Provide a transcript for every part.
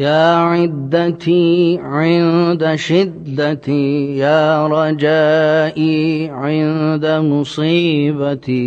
يا عدتي عند شدتي يا رجائي عند مصيبتي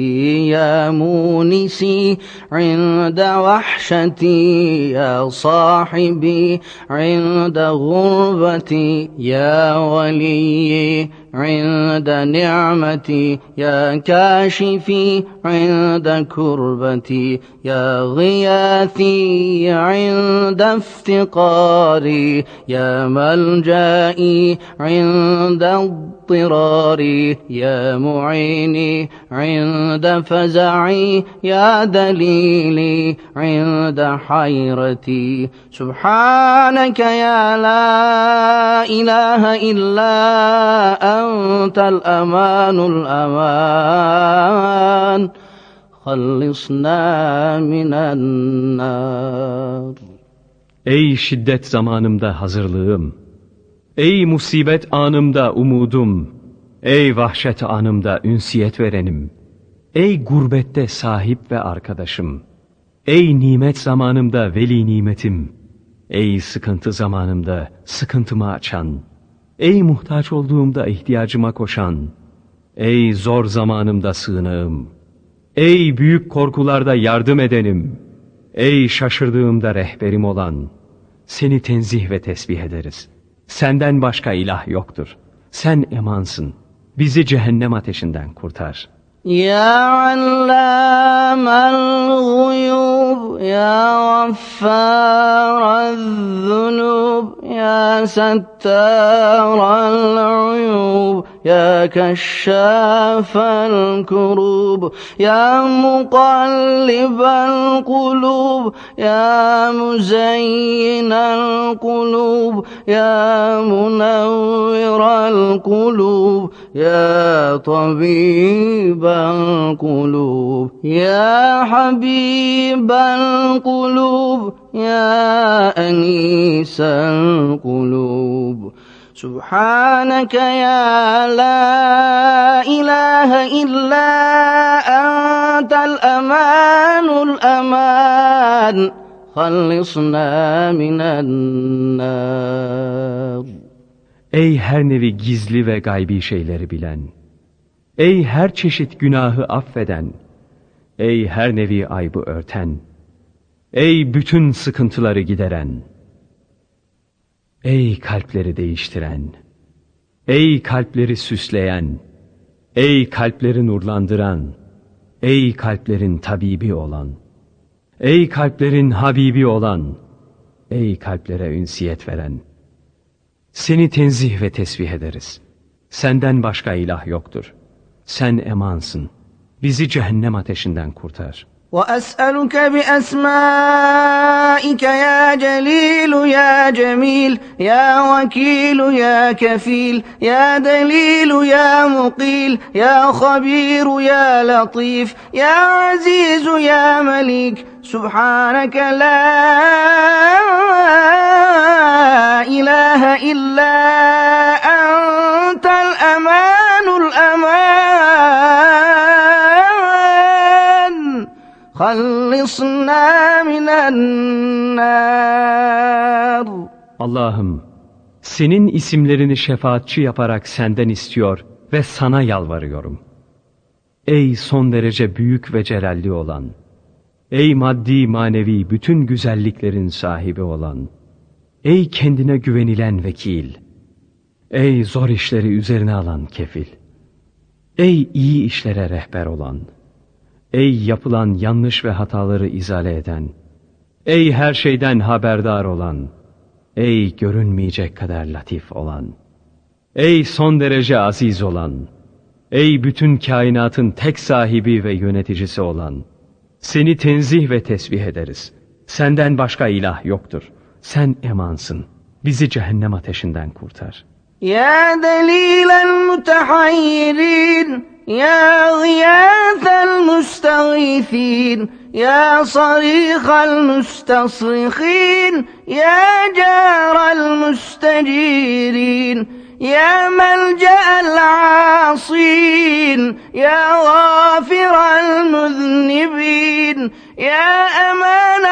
يا مونسي عند وحشتي يا صاحبي عند غربتي يا وليي عند نعمتي يا كاشفي عند كربتي. يا غياثي عند افتقاري يا ملجائي عند اضطراري يا معيني عند فزعي يا دليلي عند حيرتي. سبحانك يا لا إله إلا أنت الأمان الأمان. خلصنا من النار Ey şiddet zamanımda hazırlığım. Ey musibet anımda umudum. Ey vahşet anımda ünsiyet verenim. Ey gurbette sahip ve arkadaşım. Ey nimet zamanımda veli nimetim. Ey sıkıntı zamanımda sıkıntımı açan. Ey muhtaç olduğumda ihtiyacıma koşan. Ey zor zamanımda sığınağım. Ey büyük korkularda yardım edenim. Ey şaşırdığımda rehberim olan. Seni tenzih ve tesbih ederiz. Senden başka ilah yoktur. Sen emansın. Bizi cehennem ateşinden kurtar. Ya allamel guyub, ya gaffarezzunub, ya settarel uyub. يا كشاف الكروب يا مقلب القلوب يا مزين القلوب يا منور القلوب يا طبيب القلوب يا حبيب القلوب يا أنيس القلوب. سبحانك يا لا إله إلا أنت الأمان الأمان خلصنا من النار Ey her nevi gizli ve gaybi şeyleri bilen. Ey her çeşit günahı affeden. Ey her nevi aybı örten. Ey bütün sıkıntıları gideren. Ey kalpleri değiştiren. Ey kalpleri süsleyen. Ey kalpleri nurlandıran. Ey kalplerin tabibi olan. Ey kalplerin habibi olan. Ey kalplere ünsiyet veren. Seni tenzih ve tesbih ederiz. Senden başka ilah yoktur. Sen emansın. Bizi cehennem ateşinden kurtar. وأسألك بأسمائك يا جليل يا جميل يا وكيل يا كفيل يا دليل يا مقيل يا خبير يا لطيف يا عزيز يا مليك سبحانك لا إله إلا أنت خلصنا من النار Allah'ım, senin isimlerini şefaatçi yaparak senden istiyor ve sana yalvarıyorum. Ey son derece büyük ve celalli olan, ey maddi manevi bütün güzelliklerin sahibi olan, ey kendine güvenilen vekil, ey zor işleri üzerine alan kefil, ey iyi işlere rehber olan, Ey yapılan yanlış ve hataları izale eden, ey her şeyden haberdar olan, ey görünmeyecek kadar latif olan, ey son derece aziz olan, ey bütün kainatın tek sahibi ve yöneticisi olan, seni tenzih ve tesbih ederiz. Senden başka ilah yoktur. Sen emansın. Bizi cehennem ateşinden kurtar. Ya delilen mutahayyirin يا غياث المستغيثين يا صريخ المستصرخين يا جار المستجيرين يا ملجأ العاصين يا غافر المذنبين يا أمان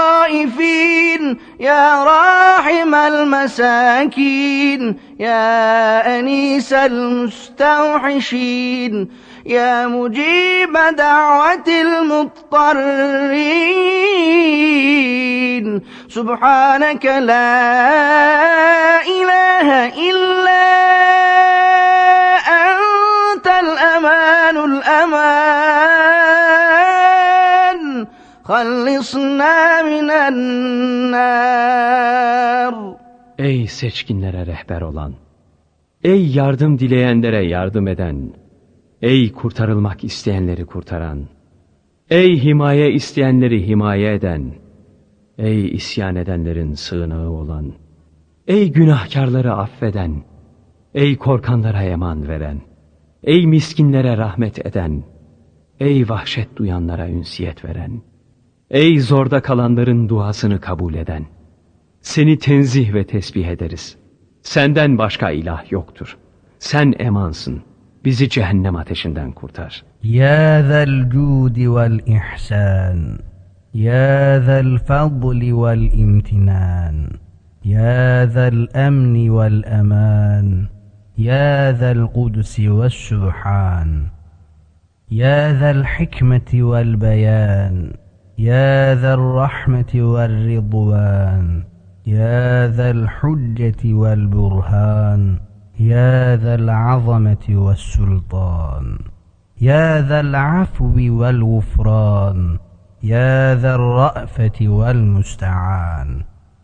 الخائفين يا راحم المساكين يا أنيس المستوحشين يا مجيب دعوة المضطرين. سبحانك لا إله إلا أنت الأمان الأمان. خلصنا من النار. Ey seçkinlere rehber olan, ey yardım dileyenlere yardım eden, ey kurtarılmak isteyenleri kurtaran, ey himaye isteyenleri himaye eden, ey isyan edenlerin sığınağı olan, ey günahkarları affeden, ey korkanlara eman veren, ey miskinlere rahmet eden, ey vahşet duyanlara ünsiyet veren, ey zorda kalanların duasını kabul eden, seni tenzih ve tesbih ederiz. Senden başka ilah yoktur. Sen emansın. Bizi cehennem ateşinden kurtar. يا ذا الجود والإحسان يا ذا الفضل والامتنان يا ذا الأمن والأمان يا ذا القدس والسبحان يا ذا الحكمة والبيان يا ذا الرحمة والرضوان يا ذا الحجة والبرهان يا ذا العظمة والسلطان يا ذا العفو والغفران يا ذا الرأفة والمستعان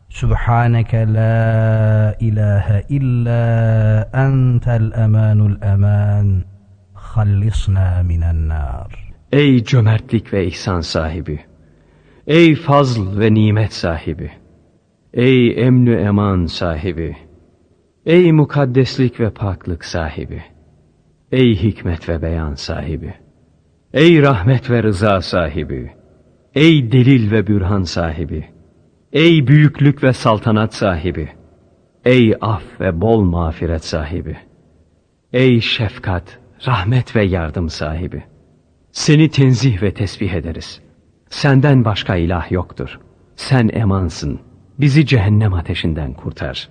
سبحانك لا إله إلا أنت الأمان الأمان خلصنا من النار ve ihsan sahibi. Ey fazl ve nimet sahibi. Ey emnü eman sahibi. Ey mukaddeslik ve paklık sahibi. Ey hikmet ve beyan sahibi. Ey rahmet ve rıza sahibi. Ey delil ve bürhan sahibi. Ey büyüklük ve saltanat sahibi. Ey af ve bol mağfiret sahibi. Ey şefkat, rahmet ve yardım sahibi. Seni tenzih ve tesbih ederiz. Senden başka ilah yoktur. Sen emansın. Bizi cehennem ateşinden kurtar.